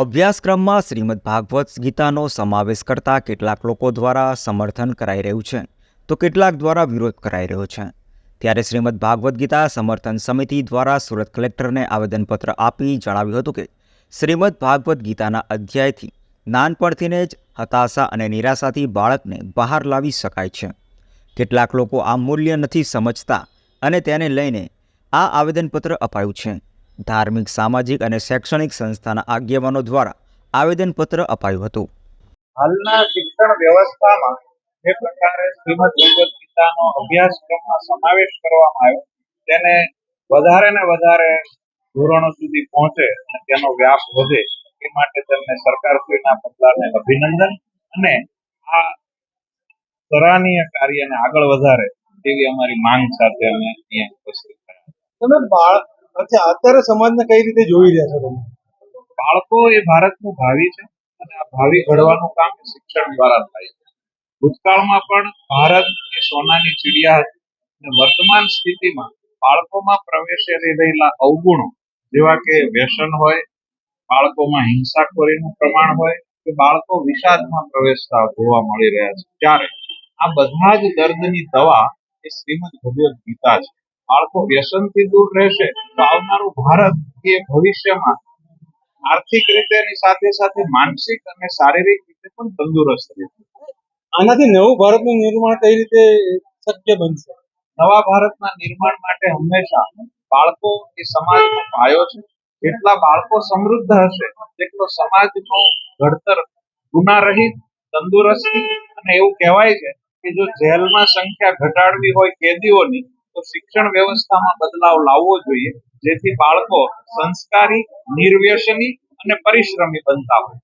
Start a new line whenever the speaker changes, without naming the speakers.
અભ્યાસક્રમમાં શ્રીમદ ભાગવત ગીતાનો સમાવેશ કરતા કેટલાક લોકો દ્વારા સમર્થન કરાઈ રહ્યું છે, તો કેટલાક દ્વારા વિરોધ કરાઈ રહ્યો છે. ત્યારે શ્રીમદ ભાગવદ્ ગીતા સમર્થન સમિતિ દ્વારા સુરત કલેક્ટરને આવેદનપત્ર આપી જણાવ્યું હતું કે, શ્રીમદ ભાગવદ્ ગીતાના અધ્યાયથી નાનપણથીને જ હતાશા અને નિરાશાથી બાળકને બહાર લાવી શકાય છે. કેટલાક લોકો આ મૂલ્ય નથી સમજતા અને તેને લઈને આ આવેદનપત્ર અપાયું છે. ધાર્મિક સામાજિક અને શૈક્ષણિક સંસ્થાના આગેવાનો દ્વારા આવેદનપત્ર અપાયું હતું.
હાલના શિક્ષણ વ્યવસ્થામાં જે પ્રકારે શ્રીમદ ભગવદ્ ગીતાનો અભ્યાસક્રમમાં સમાવેશ કરવામાં આવ્યો તેને વધારે ને વધારે ધોરણો સુધી પહોંચે અને તેનો વ્યાપ વધે એ માટે તેમને સરકારશ્રીના પગલાને અભિનંદન અને આ સરાહનીય કાર્યને આગળ વધારે તેવી અમારી માંગ સાથે અમે અહીંયા ઉપસ્થિત થયા
તમે બાળ અચ્છા, અત્યારે સમાજને કઈ રીતે જોઈ રહ્યા છો તમે?
બાળકો એ ભારતનું ભાવિ છે અને આ ભાવિ ઘડવાનું કામ શિક્ષણ દ્વારા થાય છે. ભૂતકાળમાં પણ ભારત એ સોનાની ચીડિયા હતી અને વર્તમાન સ્થિતિમાં બાળકોમાં પ્રવેશેલી રહેલા અવગુણો, જેવા કે વ્યસન હોય, બાળકોમાં હિંસાખોરીનું પ્રમાણ હોય, કે બાળકો વિષાદમાં પ્રવેશતા જોવા મળી રહ્યા છે, ત્યારે આ બધા જ દર્દની દવા એ શ્રીમદ ભગવદ્ ગીતા છે. બાળકો વ્યસનથી દૂર રહેશે તો આવનારું ભારત એ ભવિષ્યમાં આર્થિક રીતેની સાથે સાથે માનસિક અને શારીરિક રીતે પણ તંદુરસ્ત રહેશે.
આનાથી નવું ભારતનું નિર્માણ કઈ રીતે શક્ય બનશે?
નવા ભારતના નિર્માણ માટે હંમેશા બાળકો એ સમાજનો પાયો છે. જેટલા બાળકો સમૃદ્ધ હશે તેટલો સમાજનો ઘડતર ગુના રહીત તંદુરસ્તી અને એવું કહેવાય છે કે જો જેલમાં સંખ્યા ઘટાડવી હોય કેદીઓની તો શિક્ષણ વ્યવસ્થામાં બદલાવ લાવવો જોઈએ જેથી બાળકો સંસ્કારી નિર્વ્યસની અને પરિશ્રમી બનતા હોય.